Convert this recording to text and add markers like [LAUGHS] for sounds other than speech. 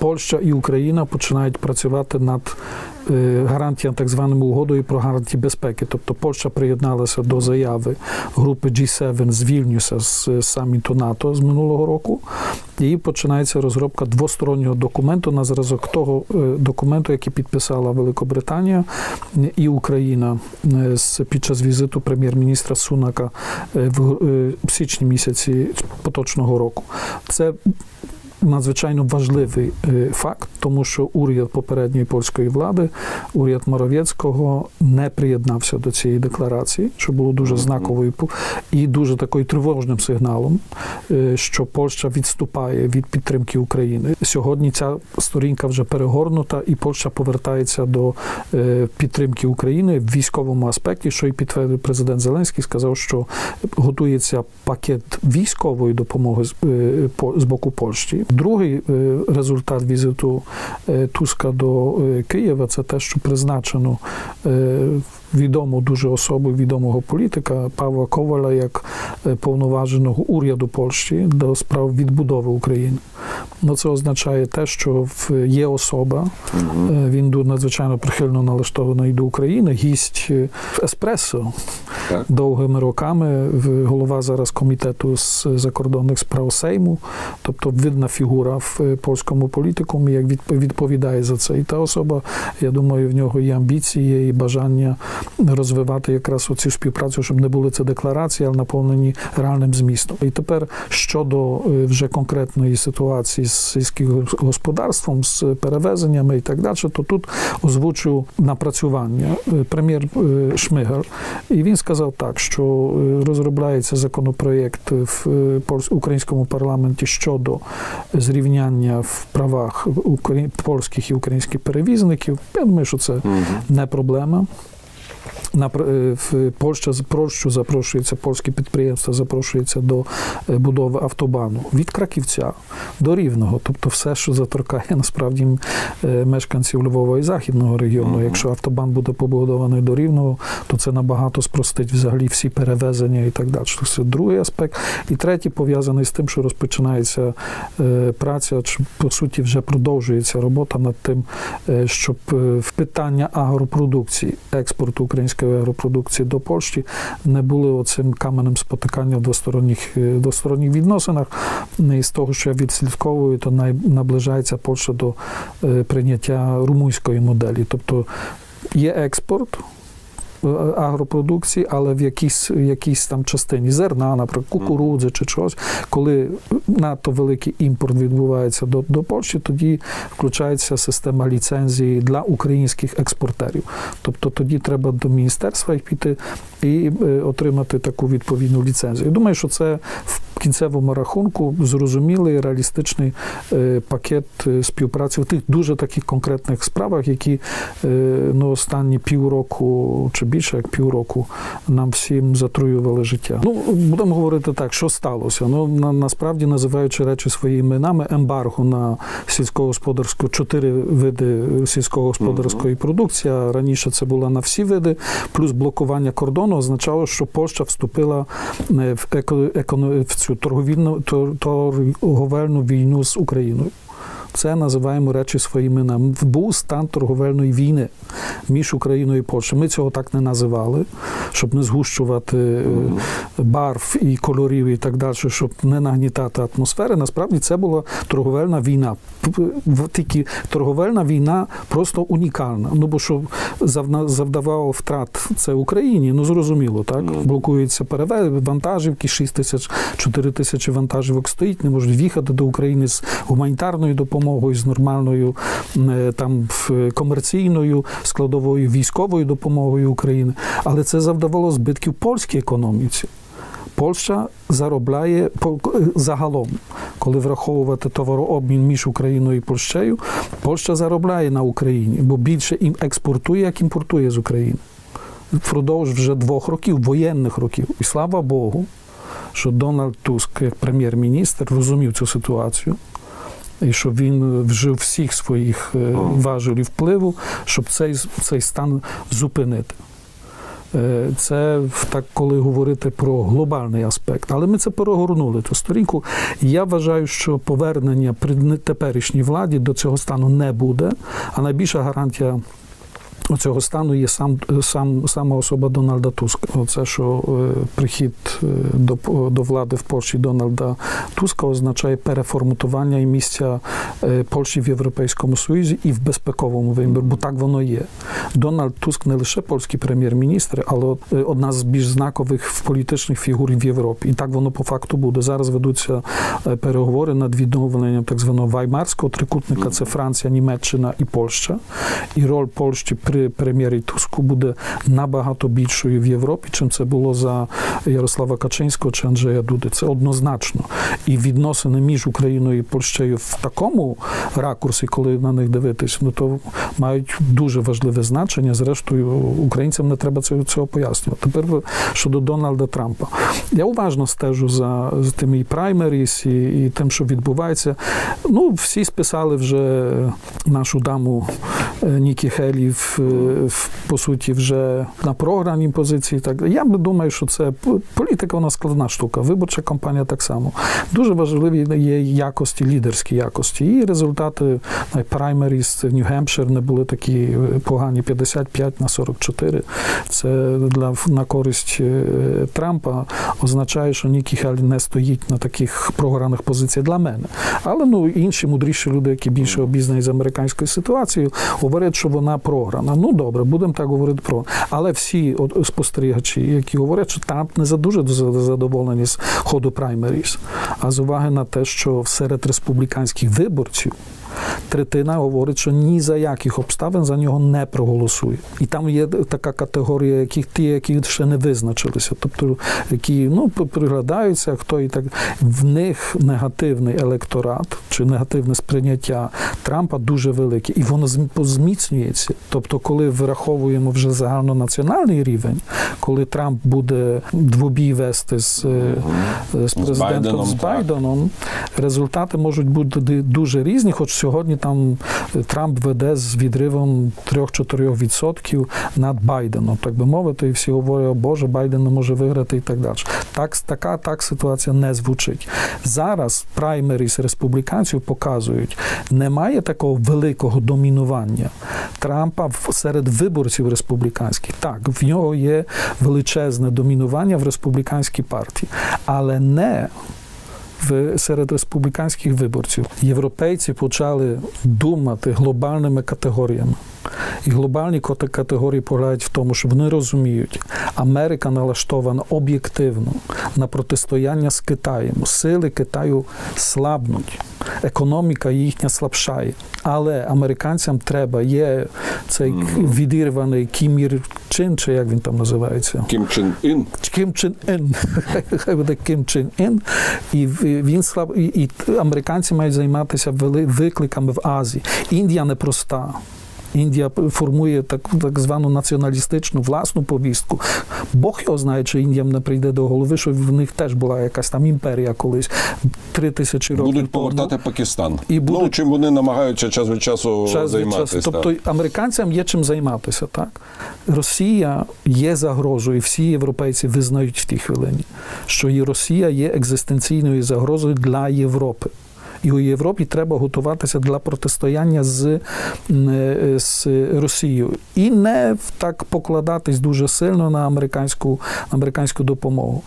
Польща і Україна починають працювати над е, гарантіям, так званою угодою про гарантії безпеки. Тобто Польща приєдналася до заяви групи G7 з Вільнюса з саміту НАТО з минулого року. І починається розробка двостороннього документу на зразок того е, документу, який підписала Великобританія і Україна е, під час візиту прем'єр-міністра Сунака е, е, в січні місяці поточного року. Це надзвичайно важливий е, факт, тому що уряд попередньої польської влади, уряд Моровєцького, не приєднався до цієї декларації, що було дуже знаковою і дуже такою тривожним сигналом, е, що Польща відступає від підтримки України. Сьогодні ця сторінка вже перегорнута, і Польща повертається до е, підтримки України в військовому аспекті, що і підтвердив президент Зеленський, сказав, що готується пакет військової допомоги з, по- з боку Польщі. Другий е, результат візиту е, Туска до е, Києва це те, що призначено е, відому дуже особу, відомого політика Павла Коваля як е, повноваженого уряду Польщі до справ відбудови України. Ну, це означає те, що є особа, е, він надзвичайно прихильно налаштований до України, гість е, еспресо Так. довгими роками, голова зараз комітету з закордонних справ Сейму, тобто видна фігура в польському політикумі, як відп- відповідає за це. І та особа, я думаю, в нього є амбіції і бажання розвивати якраз оцю співпрацю, щоб не були це декларації, але наповнені реальним змістом. І тепер щодо е, вже конкретної ситуації з сільським господарством, з перевезеннями і так далі, то тут озвучу напрацювання е, прем'єр е, Шмигаль. І він сказав так, що розробляється законопроєкт в українському парламенті щодо зрівняння в правах польських і українських перевізників. Я думаю, що це не проблема. На е, в Польща з- Польщу запрошується, польське підприємство запрошується до е, будови автобану від Краківця до Рівного, тобто все, що заторкає насправді е, мешканців Львова і Західного регіону. Мгм. Якщо автобан буде побудований до Рівного, то це набагато спростить взагалі всі перевезення і так далі. Це другий аспект. І третій пов'язаний з тим, що розпочинається праця, чи по суті вже продовжується робота над тим, щоб в питання агропродукції, експорту української агропродукції до Польщі не були оцим каменем спотикання в двосторонніх, е, двосторонніх відносинах. І з того, що я відслідковую, то най, наближається Польща до е, прийняття румунської моделі. Тобто є експорт. Е, Агропродукції, але в якійсь, якійсь там частині зерна, наприклад, кукурудзи чи чогось, коли надто великий імпорт відбувається до, до Польщі, тоді включається система ліцензії для українських експортерів. Тобто тоді треба до міністерства їх піти і е, отримати таку відповідну ліцензію. Я думаю, що це в кінцевому рахунку зрозумілий реалістичний е, пакет е, співпраці в тих дуже таких конкретних справах, які е, ну, останні півроку чи більше як півроку нам всім затруювали життя. Ну будемо говорити так, що сталося. Ну на, насправді називаючи речі своїми іменами, ембарго на сільськогосподарську чотири види сільськогосподарської продукції. а Раніше це було на всі види, плюс блокування кордону означало, що Польща вступила в еко, еконо- в цю торговільну тор- торговельну війну з Україною. Це називаємо речі своїми іменами. Був стан торговельної війни між Україною і Польщею. Ми цього так не називали, щоб не згущувати е, барв і кольорів і так далі, щоб не нагнітати атмосфери. Насправді це була торговельна війна. Тільки торговельна війна просто унікальна. Ну бо що завдавало втрат це Україні, ну зрозуміло, так блокуються перевези, вантажівки, 6 тисяч, 4 тисячі вантажівок стоїть, не можуть в'їхати до України з гуманітарною допомогою, з нормальною е, там комерційною складовою військовою допомогою України. Але це завдавало збитків польській економіці. Польща заробляє загалом, коли враховувати товарообмін між Україною і Польщею, Польща заробляє на Україні, бо більше їм експортує, як імпортує з України. Впродовж вже двох років, воєнних років. І слава Богу, що Дональд Туск, як прем'єр-міністр, розумів цю ситуацію. І щоб він вжив всіх своїх е, важелів впливу, щоб цей, цей стан зупинити. Е, Це так, коли говорити про глобальний аспект. Але ми це перегорнули ту сторінку. Я вважаю, що повернення при теперішній владі до цього стану не буде. А найбільша гарантія. Цього стану є сам, сам сама особа Дональда Туска. Оце, що е, прихід е, до, до влади в Польщі Дональда Туска означає переформатування і місця е, Польщі в Європейському Союзі і в безпековому вимірі, бо так воно є. Дональд Туск не лише польський прем'єр-міністр, але одна з більш знакових політичних фігур в Європі. І так воно по факту буде. Зараз ведуться е, переговори над відновленням так званого Ваймарського трикутника. Це Франція, Німеччина і Польща. І роль Польщі при прем'єрі Туску буде набагато більшою в Європі, чим це було за Ярослава Качинського чи Анджея Дуди. Це однозначно. І відносини між Україною і Польщею в такому ракурсі, коли на них дивитись, ну то мають дуже важливе значення. Зрештою, українцям не треба цього, пояснювати. Тепер щодо Дональда Трампа. Я уважно стежу за, тими і праймеріс, і, і тим, що відбувається. Ну, всі списали вже нашу даму е, Нікі Хелі в, е, по суті вже на програмній позиції. Так я би думаю, що це політика, вона складна штука. Виборча кампанія так само. Дуже важливі є якості, лідерські якості. І результати праймеріс в Нью-Гемпшир не були такі е, погані 55 на 44. Це для на користь е, Трампа означає, що Нікі Хелі не стоїть на таких програмних позиціях для мене. Але ну інші мудріші люди, які більше обізнані з американською ситуацією, говорять, що вона програна. Ну добре, будемо так говорити про. Але всі от, спостерігачі, які говорять, що Трамп не за дуже задоволені з ходу праймеріс, а з уваги на те, що серед республіканських виборців. Третина говорить, що ні за яких обставин за нього не проголосує. І там є така категорія, яких ті, які ще не визначилися, тобто які ну приглядаються, хто і так в них негативний електорат чи негативне сприйняття Трампа дуже велике, і воно зм- зміцнюється. Тобто, коли враховуємо вже загальнонаціональний рівень, коли Трамп буде двобій вести з, е, з президентом Байденом, з. Байденом, результати можуть бути дуже різні, хоч сьогодні там Трамп веде з відривом 3-4% над Байденом, так би мовити, і всі говорять, о Боже, Байден не може виграти і так далі. Так, така так ситуація не звучить. Зараз праймеріс республіканців показують, немає такого великого домінування Трампа серед виборців республіканських. Так, в нього є величезне домінування в республіканській партії, але не в серед республіканських виборців європейці почали думати глобальними категоріями. І глобальні категорії полягають в тому, що вони розуміють, Америка налаштована об'єктивно на протистояння з Китаєм. Сили Китаю слабнуть, економіка їхня слабшає. Але американцям треба є цей відірваний Кім Ір Чин, чи як він там називається. Кім Чин Ін. Кім Чин Ін. [LAUGHS] Хай буде Кім Чин Ін. І він слаб і, і американці мають займатися вели- викликами в Азії. Індія непроста. Індія формує так, так звану націоналістичну власну повістку. Бог його знає, чи Індія не прийде до голови, що в них теж була якась там імперія колись три тисячі років. Будуть тому. повертати Пакистан. І будуть- Ну, чим вони намагаються час від часу Час від займатися. часу. Тобто американцям є чим займатися, так? Росія є загрозою, і всі європейці визнають в тій хвилині, що і Росія є екзистенційною загрозою для Європи. І у Європі треба готуватися для протистояння з, е, з Росією і не так покладатись дуже сильно на американську, американську допомогу.